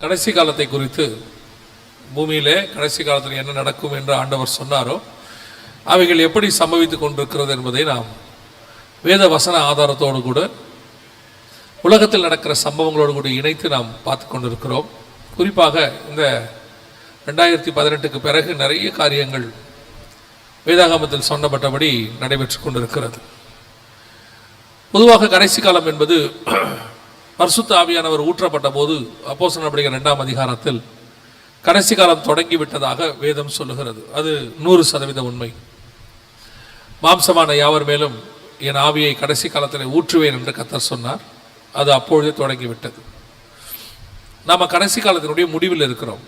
கடைசி காலத்தை குறித்து பூமியிலே கடைசி காலத்தில் என்ன நடக்கும் என்று ஆண்டவர் சொன்னாரோ அவைகள் எப்படி சம்பவித்துக் கொண்டிருக்கிறது என்பதை நாம் வேத வசன ஆதாரத்தோடு கூட உலகத்தில் நடக்கிற சம்பவங்களோடு கூட இணைத்து நாம் பார்த்து கொண்டிருக்கிறோம். குறிப்பாக இந்த ரெண்டாயிரத்தி பதினெட்டுக்கு பிறகு நிறைய காரியங்கள் வேதாகமத்தில் சொன்னப்பட்டபடி நடைபெற்று கொண்டிருக்கிறது. பொதுவாக கடைசி காலம் என்பது பரிசுத்த ஆவியானவர் ஊற்றப்பட்ட போது அப்போஸ்தலர் நடவடிக்கை இரண்டாம் அதிகாரத்தில் கடைசி காலம் தொடங்கி விட்டதாக வேதம் சொல்லுகிறது. அது நூறு சதவீத உண்மை. மாம்சமான யாவர் மேலும் என் ஆவியை கடைசி காலத்தில் ஊற்றுவேன் என்று கத்தர் சொன்னார். அது அப்பொழுதே தொடங்கிவிட்டது. நாம் கடைசி காலத்தினுடைய முடிவில் இருக்கிறோம்.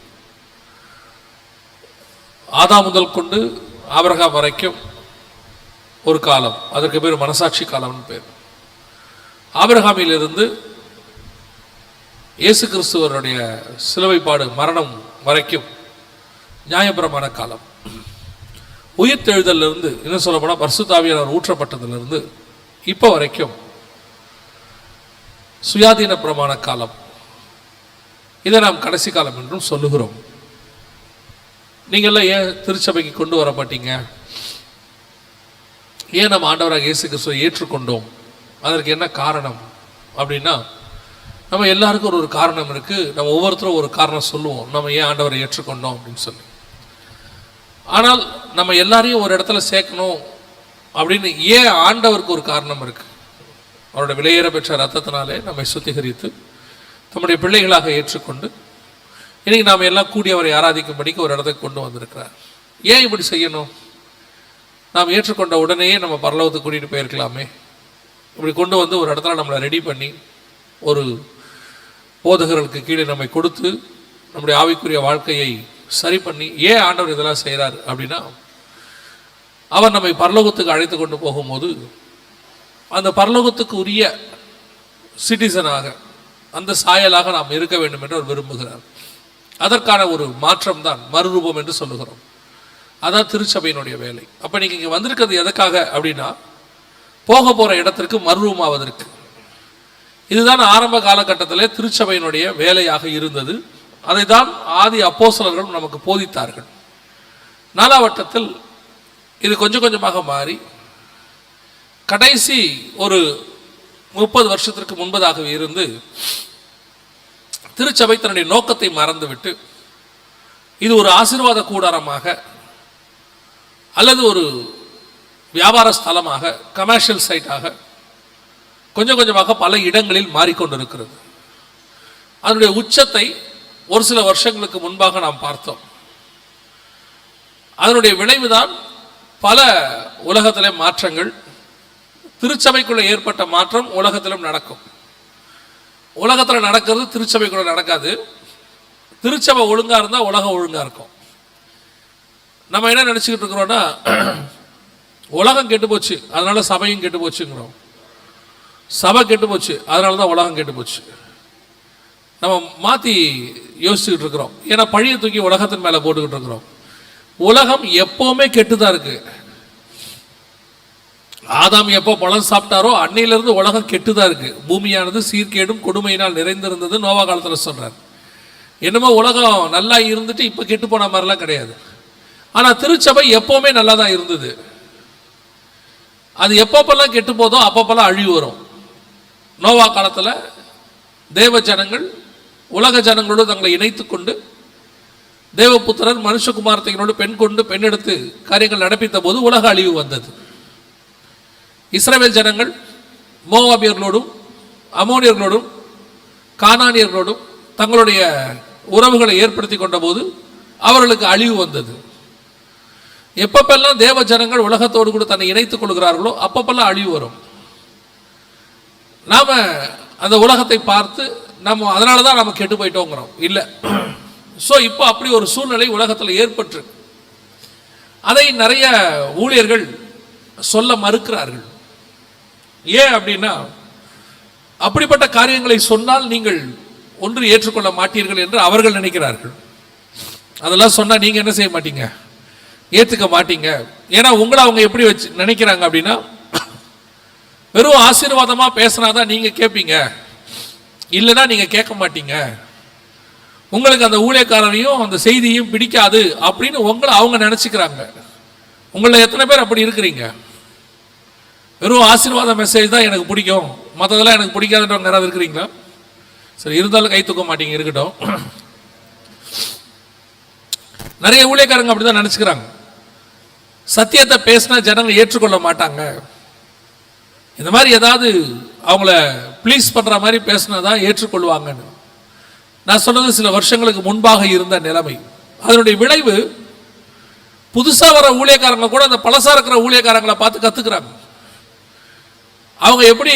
ஆதா முதல் கொண்டு ஆபிரகாம் வரைக்கும் ஒரு காலம். அதற்கு பேர் மனசாட்சி காலம்னு பேர். ஆபிரகாமிலிருந்து இயேசு கிறிஸ்துவருடைய சிலுவைப்பாடு மரணம் வரைக்கும் நியாயபரமான காலம். உயிர்த்தெழுதலிருந்து என்ன சொல்ல போனால் பரிசுத்தாவியானவர் ஊற்றப்பட்டதிலிருந்து இப்போ வரைக்கும் சுயாதீன பிரமாண காலம். இதை நாம் கடைசி காலம் என்றும் சொல்லுகிறோம். நீங்கள்லாம் ஏன் திருச்சபைக்கு கொண்டு வர மாட்டீங்க ஏன் நம்ம ஆண்டவராக இயேசு கிறிஸ்துவை ஏற்றுக்கொண்டோம்? அதற்கு என்ன காரணம்? அப்படின்னா நம்ம எல்லாருக்கும் ஒரு ஒரு காரணம் இருக்குது நம்ம ஒவ்வொருத்தரும் ஒரு காரணம் சொல்லுவோம். நம்ம ஏன் ஆண்டவரை ஏற்றுக்கொண்டோம் அப்படின்னு சொல்லி. ஆனால் நம்ம எல்லாரையும் ஒரு இடத்துல சேர்க்கணும் அப்படின்னு ஏன் ஆண்டவருக்கு ஒரு காரணம் இருக்குது அவரோட விலையேற பெற்ற ரத்தத்தினாலே நம்மை சுத்திகரித்து நம்முடைய பிள்ளைகளாக ஏற்றுக்கொண்டு இன்றைக்கி நாம் எல்லாம் கூடி அவரை ஆராதிக்கும்படிக்கு ஒரு இடத்துக்கு கொண்டு வந்திருக்கிறார். ஏன் இப்படி செய்யணும்? நாம் ஏற்றுக்கொண்ட உடனேயே நம்ம பரலோகத்துக்கு கூட்டிகிட்டு போயிருக்கலாமே. இப்படி கொண்டு வந்து ஒரு இடத்துல நம்மளை ரெடி பண்ணி ஒரு போதகர்களுக்கு கீழே நம்மை கொடுத்து நம்முடைய ஆவிக்குரிய வாழ்க்கையை சரி பண்ணி ஏன் ஆண்டவர் இதெல்லாம் செய்கிறார் அப்படின்னா அவர் நம்மை பரலோகத்துக்கு அழைத்து கொண்டு போகும்போது அந்த பரலோகத்துக்கு உரிய சிட்டிசனாக அந்த சாயலாக நாம் இருக்க வேண்டும் என்று அவர் விரும்புகிறார். அதற்கான ஒரு மாற்றம் தான் மறுரூபம் என்று சொல்லுகிறோம். அதான் திருச்சபையினுடைய வேலை. அப்போ நீங்கள் இங்கே வந்திருக்கிறது எதற்காக அப்படின்னா போக போகிற இடத்திற்கு மறுரூபமாவதற்கு. இதுதான் ஆரம்ப காலகட்டத்திலே திருச்சபையினுடைய வேலையாக இருந்தது. அதை தான் ஆதி அப்போசலர்களும் நமக்கு போதித்தார்கள். நாலாவட்டத்தில் இது கொஞ்சம் கொஞ்சமாக மாறி கடைசி ஒரு முப்பது வருஷத்திற்கு முன்பதாக இருந்து திருச்சபை தன்னுடைய நோக்கத்தை மறந்துவிட்டு இது ஒரு ஆசீர்வாத கூடாரமாக அல்லது ஒரு வியாபார ஸ்தலமாக கமர்ஷியல் சைட்டாக கொஞ்சம் கொஞ்சமாக பல இடங்களில் மாறிக்கொண்டிருக்கிறது. அதனுடைய உச்சத்தை ஒரு சில வருஷங்களுக்கு முன்பாக நாம் பார்த்தோம். அதனுடைய விளைவுதான் பல உலகத்தில் மாற்றங்கள் திருச்சபைக்குள்ள ஏற்பட்ட மாற்றம் உலகத்திலும் நடக்கும். உலகத்தில் நடக்கிறது திருச்சபைக்குள்ள நடக்காது. திருச்சபை ஒழுங்கா இருந்தால் உலகம் ஒழுங்கா இருக்கும். நம்ம என்ன நினச்சிக்கிட்டு இருக்கிறோம்னா உலகம் கெட்டு போச்சு அதனால சபையும் கெட்டு போச்சுங்கிறோம் சபை கெட்டு போச்சு. அதனால தான் உலகம் கெட்டு போச்சு. நம்ம மாற்றி யோசிச்சுக்கிட்டு இருக்கிறோம். ஏன்னா பழியை தூக்கி உலகத்தின் மேலே போட்டுக்கிட்டு இருக்கிறோம். உலகம் எப்போவுமே கெட்டு தான் இருக்கு. ஆதாம் எப்போ பழம் சாப்பிட்டாரோ அன்னையிலிருந்து உலகம் கெட்டு தான் இருக்கு. பூமியானது சீர்கேடும் கொடுமையினால் நிறைந்திருந்தது நோவா காலத்தில் சொல்கிறார் என்னமோ உலகம் நல்லா இருந்துட்டு இப்போ கெட்டு போன மாதிரிலாம் கிடையாது. ஆனால் திருச்சபை எப்போவுமே நல்லா தான் இருந்தது. அது எப்பப்பெல்லாம் கெட்டு போதோ அப்பப்பெல்லாம் அழிவு வரும். நோவா காலத்தில் தேவ ஜனங்கள் உலக ஜனங்களோடு தங்களை இணைத்து கொண்டு தேவபுத்திரர் மனுஷகுமார்த்தைகளோடு பெண் கொண்டு பெண்ணெடுத்து காரியங்கள் நடப்பித்த போது உலக அழிவு வந்தது. இஸ்ரேல் ஜனங்கள் மோவாபியர்களோடும் அமோனியர்களோடும் கானானியர்களோடும் தங்களுடைய உறவுகளை ஏற்படுத்தி கொண்ட போது அவர்களுக்கு அழிவு வந்தது. எப்பப்பெல்லாம் தேவ ஜனங்கள் உலகத்தோடு கூட தன்னை இணைத்துக் கொள்கிறார்களோ அப்பப்பெல்லாம் அழிவு வரும். நாம் அந்த உலகத்தை பார்த்து நம்ம அதனால தான் நம்ம கெட்டு போயிட்டோங்கிறோம். இல்லை. ஸோ இப்போ அப்படி ஒரு சூழ்நிலை உலகத்தில் ஏற்பட்டு அதை நிறைய ஊழியர்கள் சொல்ல மறுக்கிறார்கள். ஏன் அப்படின்னா அப்படிப்பட்ட காரியங்களை சொன்னால் நீங்கள் ஒன்று ஏற்றுக்கொள்ள மாட்டீர்கள் என்று அவர்கள் நினைக்கிறார்கள். அதெல்லாம் சொன்னால் நீங்கள் என்ன செய்ய மாட்டீங்க? ஏற்றுக்க மாட்டீங்க. ஏன்னா உங்களை அவங்க எப்படி வச்சு நினைக்கிறாங்க அப்படின்னா வெறும் ஆசீர்வாதமா பேசினாதான் நீங்கள் கேட்பீங்க இல்லைன்னா நீங்கள் கேட்க மாட்டீங்க. உங்களுக்கு அந்த ஊழியக்காரனையும் அந்த செய்தியும் பிடிக்காது அப்படின்னு உங்களை அவங்க நினச்சிக்கிறாங்க. உங்களை எத்தனை பேர் அப்படி இருக்கிறீங்க? வெறும் ஆசீர்வாத மெசேஜ் தான் எனக்கு பிடிக்கும். மற்றதெல்லாம் எனக்கு பிடிக்காதுன்றவங்க யாராவது இருக்கிறீங்களா? சரி இருந்தாலும் கை தூக்க மாட்டீங்க இருக்கட்டும். நிறைய ஊழியக்காரங்க அப்படிதான் நினச்சிக்கிறாங்க. சத்தியத்தை பேசினா ஜனங்கள் ஏற்றுக்கொள்ள மாட்டாங்க. இந்த மாதிரி ஏதாவது அவங்கள ப்ளீஸ் பண்ணுற மாதிரி பேசினா தான் ஏற்றுக்கொள்வாங்கன்னு. நான் சொன்னது சில வருஷங்களுக்கு முன்பாக இருந்த நிலைமை. அதனுடைய விளைவு புதுசாக வர ஊழியக்காரங்க கூட அந்த பழசாக இருக்கிற ஊழியக்காரங்களை பார்த்து கற்றுக்குறாங்க அவங்க எப்படி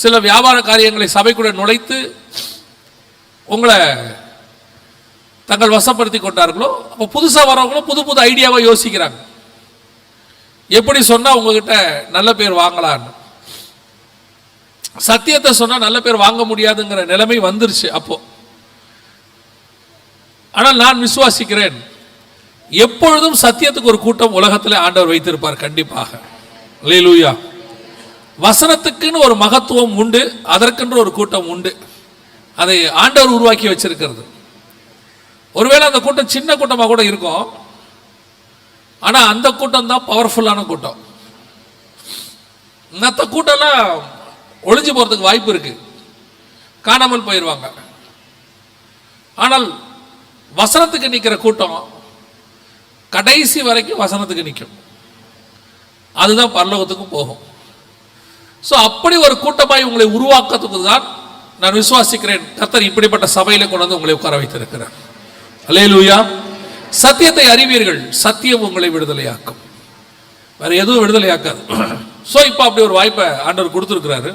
சில வியாபார காரியங்களை சபைக்குள்ள நுழைத்து உங்களை தங்கள் வசப்படுத்தி கொண்டார்களோ அப்போ புதுசாக வரவங்களும் புது புது ஐடியாவை யோசிக்கிறாங்க. எப்படி சொன்னால் உங்ககிட்ட நல்ல பேர் வாங்கலான்னு. சத்தியத்தை சொன்னால் நல்ல பேர் வாங்க முடியாதுங்கிற நிலைமை வந்துருச்சு அப்போ. ஆனால் நான் விசுவாசிக்கிறேன் எப்பொழுதும் சத்தியத்துக்கு ஒரு கூட்டம் உலகத்தில் ஆண்டவர் வைத்திருப்பார் கண்டிப்பாக. லேலூயா வசனத்துக்குன்னு ஒரு மகத்துவம் உண்டு அதற்கென்று ஒரு கூட்டம் உண்டு. அதை ஆண்டவர் உருவாக்கி வச்சிருக்கிறது. ஒருவேளை அந்த கூட்டம் சின்ன கூட்டமாக கூட இருக்கும். ஆனால் அந்த கூட்டம் தான் பவர்ஃபுல்லான கூட்டம். மற்ற கூட்டம்லாம் ஒளிஞ்சு போகிறதுக்கு வாய்ப்பு இருக்கு. காணாமல் போயிடுவாங்க ஆனால் வசனத்துக்கு நிற்கிற கூட்டம் கடைசி வரைக்கும் வசனத்துக்கு நிற்கும் அதுதான் பரலோகத்துக்கும் போகும். ஸோ அப்படி ஒரு கூட்டமாய் உங்களை உருவாக்கத்துக்கு தான் நான் விசுவாசிக்கிறேன். கத்தர் இப்படிப்பட்ட சபையில் கொண்டு வந்து உங்களை உட்கார வைத்திருக்கிறார். அல்லேலூயா சத்தியத்தை அறிவீர்கள். சத்தியம் உங்களை விடுதலையாக்கும். வேற எதுவும் விடுதலையாக்காது. ஸோ இப்போ அப்படி ஒரு வாய்ப்பை ஆண்டவர் கொடுத்துருக்கிறாரு.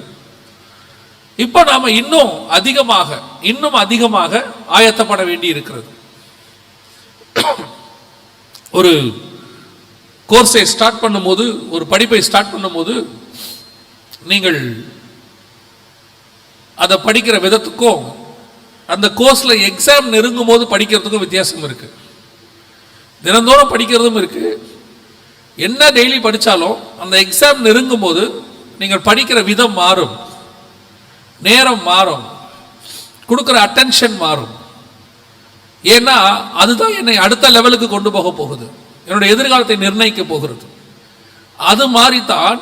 இப்போ நாம் இன்னும் அதிகமாக இன்னும் அதிகமாக ஆயத்தப்பட வேண்டி இருக்கிறது ஒரு கோர்ஸை ஸ்டார்ட் பண்ணும்போது ஒரு படிப்பை ஸ்டார்ட் பண்ணும்போது நீங்கள் அதை படிக்கிற விதத்துக்கும் அந்த கோர்ஸில் எக்ஸாம் நெருங்கும் போது படிக்கிறதுக்கும் வித்தியாசம் இருக்குது தினந்தோறும் படிக்கிறதும் இருக்குது என்ன டெய்லி படித்தாலும் அந்த எக்ஸாம் நெருங்கும் போது நீங்கள் படிக்கிற விதம் மாறும். நேரம் மாறும். கொடுக்குற அட்டென்ஷன் மாறும். ஏன்னா அதுதான் என்னை அடுத்த லெவலுக்கு கொண்டு போக போகுது. என்னுடைய எதிர்காலத்தை நிர்ணயிக்க போகிறது. அது மாதிரித்தான்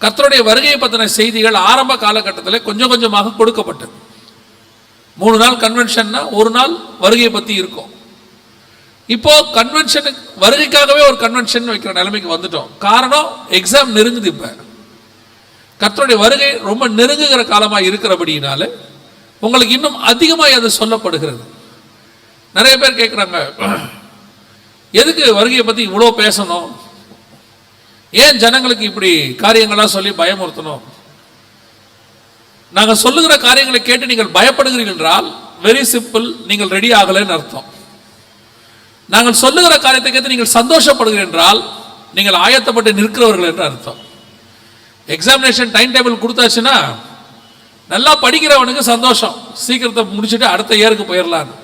கத்தருடைய வருகையை பற்றின செய்திகள் ஆரம்ப காலகட்டத்தில் கொஞ்சம் கொஞ்சமாக கொடுக்கப்பட்டது. மூணு நாள் கன்வென்ஷன்னா ஒரு நாள் வருகையை பற்றி இருக்கும். இப்போ கன்வென்ஷனுக்கு வருகைக்காகவே ஒரு கன்வென்ஷன் வைக்கிற நிலைமைக்கு வந்துட்டோம். காரணம் எக்ஸாம் நெருங்குது இப்போ. கர்த்தருடைய வருகை ரொம்ப நெருங்குகிற காலமாக இருக்கிறபடியினால உங்களுக்கு இன்னும் அதிகமாக அது சொல்லப்படுகிறது. நிறைய பேர் கேட்குறாங்க எதுக்கு வருகையை பற்றி இவ்வளோ பேசணும்? ஏன் ஜனங்களுக்கு இப்படி காரியங்களாக சொல்லி பயமுறுத்தணும்? நாங்கள் சொல்லுகிற காரியங்களை கேட்டு நீங்கள் பயப்படுகிறீர்கள் என்றால் வெரி சிம்பிள் நீங்கள் ரெடி ஆகலைன்னு அர்த்தம். நாங்கள் சொல்லுகிற காரியத்தை கேட்டு நீங்கள் சந்தோஷப்படுகிறீர்கள் என்றால் நீங்கள் ஆயத்தப்பட்டு நிற்கிறவர்கள் என்று அர்த்தம். எக்ஸாமினேஷன் டைம் டேபிள் கொடுத்தாச்சுன்னா நல்லா படிக்கிறவனுக்கு சந்தோஷம். சீக்கிரத்தை முடிச்சுட்டு அடுத்த இயருக்கு போயிடலான்னு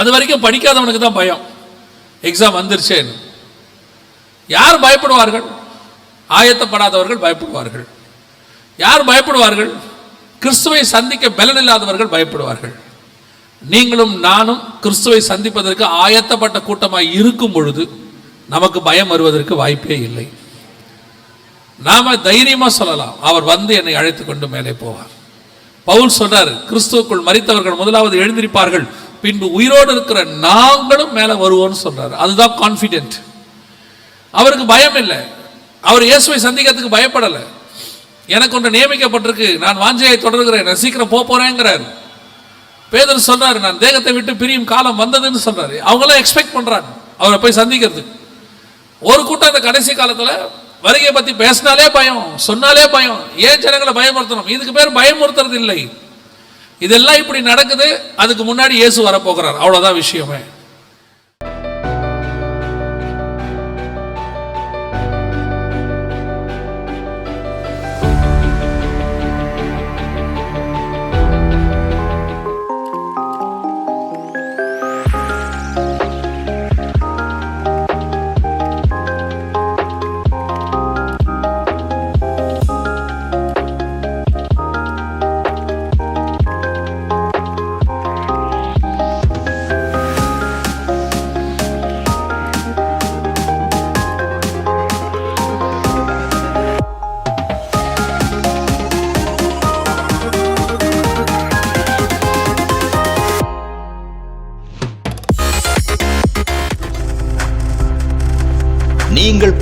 அது வரைக்கும் படிக்காதவனுக்கு தான் பயம். எக்ஸாம் வந்துருச்சேன்னு யார் பயப்படுவார்கள்? ஆயத்தப்படாதவர்கள் பயப்படுவார்கள். யார் பயப்படுவார்கள்? கிறிஸ்துவை சந்திக்க பலன் இல்லாதவர்கள் பயப்படுவார்கள். நீங்களும் நானும் கிறிஸ்துவை சந்திப்பதற்கு ஆயத்தப்பட்ட கூட்டமாக இருக்கும் பொழுது நமக்கு பயம் வருவதற்கு வாய்ப்பே இல்லை. நாம தைரியமா சொல்லலாம். அவர் வந்து என்னை அழைத்து கொண்டு மேலே போவார். பவுல் சொன்னார் கிறிஸ்துவுக்குள் மறித்தவர்கள் முதலாவது எழுந்திருப்பார்கள். பின்பு உயிரோடு இருக்கிற நாங்களும் மேலே வருவோம்னு சொல்றாரு. அதுதான் கான்ஃபிடென்ட் அவருக்கு பயம் இல்லை. அவர் இயேசுவை சந்திக்கிறதுக்கு பயப்படலை. எனக்கு ஒன்று நியமிக்கப்பட்டிருக்கு. நான் வாஞ்சையை தொடர்கிறேன். நான் சீக்கிரம் போக போறேங்கிறார். பேதர் சொல்றாரு நான் தேகத்தை விட்டு பிரியும் காலம் வந்ததுன்னு சொல்றாரு. அவங்களாம் எக்ஸ்பெக்ட் பண்றாங்க. அவரை போய் சந்திக்கிறதுக்கு. ஒரு கூட்டம் அந்த கடைசி காலத்தில் வருகையை பற்றி பேசினாலே பயம் சொன்னாலே பயம் ஏன் ஜனங்களை பயமுறுத்தணும்? இதுக்கு பேர் பயமுறுத்துறது இல்லை இதெல்லாம் இப்படி நடக்குது அதுக்கு முன்னாடி இயேசு வரப்போகிறார். அவ்வளோதான் விஷயமே.